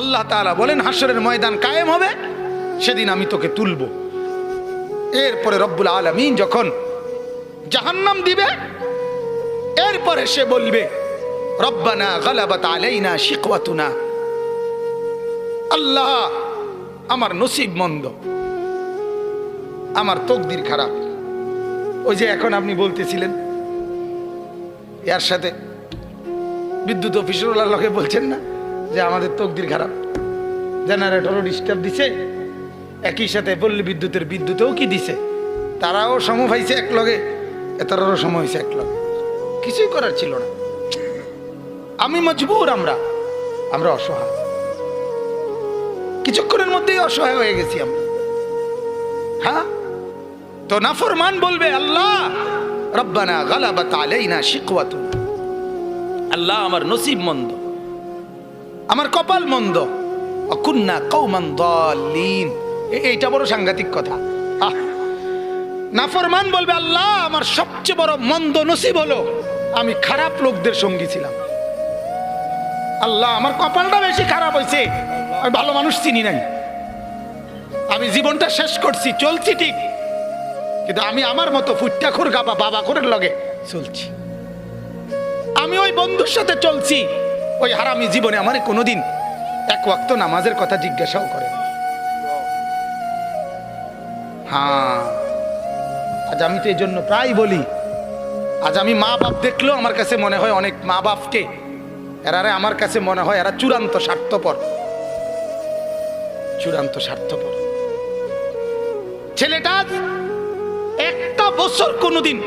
আল্লাহ তালা বলেন হাসরের ময়দান কায়েম হবে, সেদিন আমি তোকে তুলব। এরপরে রব্বুল আলমিন যখন জাহান্নাম দিবে, এরপরে সে বলবে, রব্বানা গালাবাত আলাইনা শিকওয়াতুনা। আল্লাহ আমার নসিব মন্দ, আমার তকদির খারাপ। ওই যে এখন আপনি বলতেছিলেন, এর সাথে বিদ্যুৎ অফিসরওয়ালার লোকে বলছেন না? যে আমাদের তকদির খারাপ। জেনারেটরও ডিস্টার্ব দিছে, একই সাথে পল্লী বিদ্যুতের বিদ্যুতেও কি দিছে? তারাও সম পাইছে এক লগে এতারও সময় হয়েছে এক লগে। কিছুই করার ছিল না। আমি মজবুর আমরা আমরা অসহায়। কিছুক্ষণের মধ্যেই অসহায় হয়ে গেছি আমরা। হ্যাঁ? তো নাফরমান বলবে, আল্লাহ, রব্বানা গালাবাত আলাইনা শিকওয়াতুনা। আল্লাহ আমার নসিব মন্দ। আমার কপাল মন্দ। অকুন্না কৌমান দলিন এইটা বড় সাংঘাতিক কথা। নাফরমান বলবে, আল্লাহ, আমার সবচেয়ে বড় মন্দ নসিব হলো আমি খারাপ লোকদের সঙ্গী ছিলাম। আল্লাহ, আমার কপালটা বেশি খারাপ হয়েছে আমি ভালো মানুষ চিনি নাই। আমি জীবনটা শেষ করছি, চলছি ঠিক। কিন্তু আমি আমার মতো ফুটটা খুর গাবা বাবা করে লগে চলছি। আমি ওই বন্ধুর সাথে চলছি। ওই হারামি জীবনে আমার কোনোদিন এক ওয়াক্ত নামাজের কথা জিজ্ঞাসাও করে হ্যাঁ আজ আমি তো এই জন্য প্রায় বলি, আজ আমি মা বাপ দেখলেও আমার কাছে মনে হয় অনেক মা বাপকে, এরারে আমার কাছে মনে হয় এরা চূড়ান্ত স্বার্থপর। চূড়ান্ত স্বার্থপর। ছেলেটা একটা বছর কোনোদিন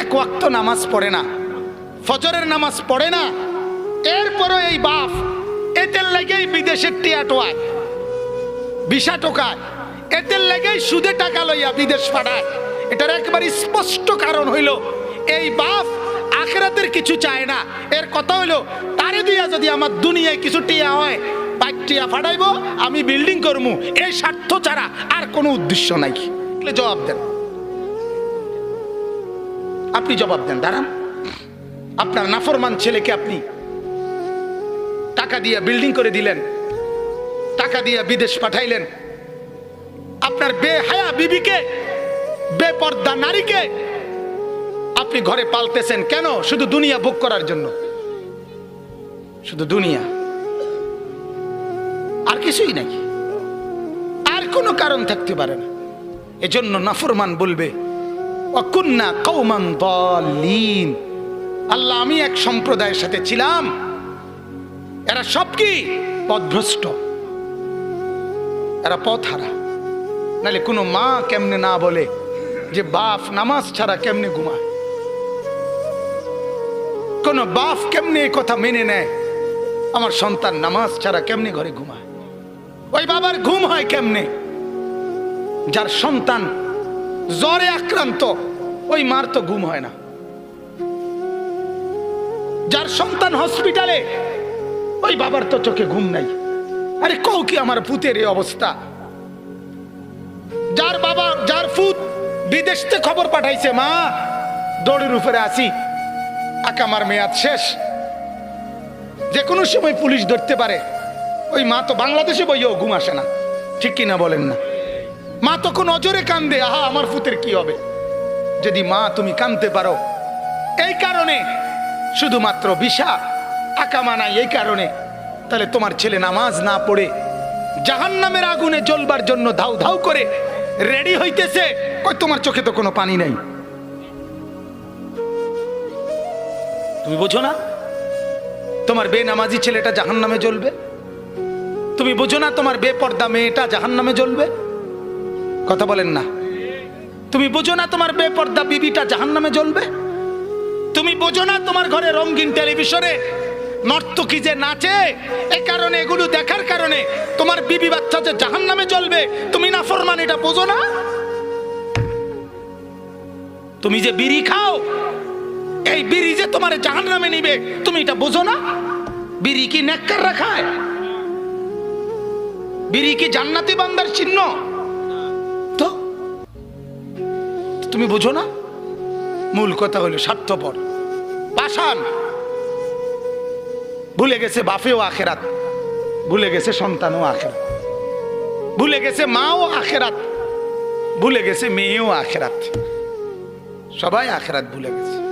এক ওয়াক্ত নামাজ পড়ে না, ফজরের নামাজ পড়ে না এরপরও এই বাপ এদের লেগেই বিদেশের টিয়া টোয়ায় বিশা টোকায়, এদের লেগেই সুদে টাকা লইয়া বিদেশ পাঠায়। এটার একবার স্পষ্ট কারণ হইল, এই বাপ আখেরাতের কিছু চায় না। এর কথা হইল, তারে দিয়া যদি আমার দুনিয়ায় কিছু টিয়া হয়, বাইক টিয়া ফাটাইবো, আমি বিল্ডিং করব এই স্বার্থ ছাড়া আর কোনো উদ্দেশ্য নাই। জবাব দেন। আপনি জবাব দেন, দাঁড়ান। আপনার নাফরমান ছেলেকে আপনি টাকা দিয়ে বিল্ডিং করে দিলেন। টাকা দিয়ে বিদেশ পাঠাইলেন। আপনার বেহায়া বিবিকে, বেপর্দা নারীকে আপনি ঘরে পালতেছেন কেন? শুধু দুনিয়া ভোগ করার জন্য। শুধু দুনিয়া। আর কিছুই নাকি আর কোনো কারণ থাকতে পারে না। এজন্য নাফরমান বলবে অকুন্না কৌমান দলিন আল্লাহ, আমি এক সম্প্রদায়ের সাথে ছিলাম। এরা সব কি? পথভ্রষ্ট। এরা পথ হারা নাহলে কোনো মা কেমনে না বলে যে বাপ নামাজ ছাড়া কেমনে ঘুমায়? কোন বাপ কেমনে এই কথা মেনে নেয়? আমার সন্তান নামাজ ছাড়া কেমনে ঘরে ঘুমায়? ওই বাবার ঘুম হয় কেমনে? যার সন্তান জ্বরে আক্রান্ত, ওই মার তো ঘুম হয় না। যার সন্তান হসপিটালে ওই বাবার তো চোখে ঘুম নাই। আরে কও কি আমার পুতের এই অবস্থা? যার বাবা, যার ফুত বিদেশ থেকে খবর পাঠাইছে, মা, দৌড়ের উপরে আসি আকামার মেয়াদ শেষ। যে কোনো সময় পুলিশ ধরতে পারে। ওই মা তো বাংলাদেশে বইও ঘুম আসে না। ঠিক কিনা বলেন না? মা তখন অজরে কান্দে, আহা, আমার ফুতের কি হবে? যদি মা তুমি কানতে পারো। এই কারণে শুধুমাত্র বিষা আকামা নাই এই কারণে। তাহলে তোমার ছেলে নামাজ না পড়ে জাহান নামের আগুনে জ্বলবার জন্য ধাউ ধাউ করে রেডি হইতেছে কই তোমার চোখে তো কোনো পানি নাই। তুমি বোঝো না? তোমার বেনামাজি ছেলেটা জাহান নামে জ্বলবে? তুমি বোঝো না তোমার বেপর্দা মেয়েটা জাহান নামে জ্বলবে? কথা বলেন না। তুমি বোঝো না তোমার বেপর্দা বিবিটা জাহান নামে জ্বলবে? তুমি বোঝো না তোমার ঘরে রঙিন টেলিভিশনে নর্তকী যে নাচে, এ কারণে এগুলো দেখার কারণে তোমার বিবি বাচ্চা যে জাহান নামে জ্বলবে, তুমি না ফরমান, এটা বোঝো না? তুমি যে বিড়ি খাও, এই বিড়ি যে তোমার জাহান নামে নিবে, তুমি এটা বোঝো না? বিড়ি কি নেককার রাখায় বিড়ি কি জান্নাতি বান্দার চিহ্ন? তো, তুমি বোঝো না? মূল কথা হলো স্বার্থপর। পাষাণ ভুলে গেছে বাপেও আখেরাত। ভুলে গেছে সন্তানও আখেরাত। ভুলে গেছে মাও আখেরাত। ভুলে গেছে মেয়েও আখেরাত। সবাই আখেরাত ভুলে গেছে।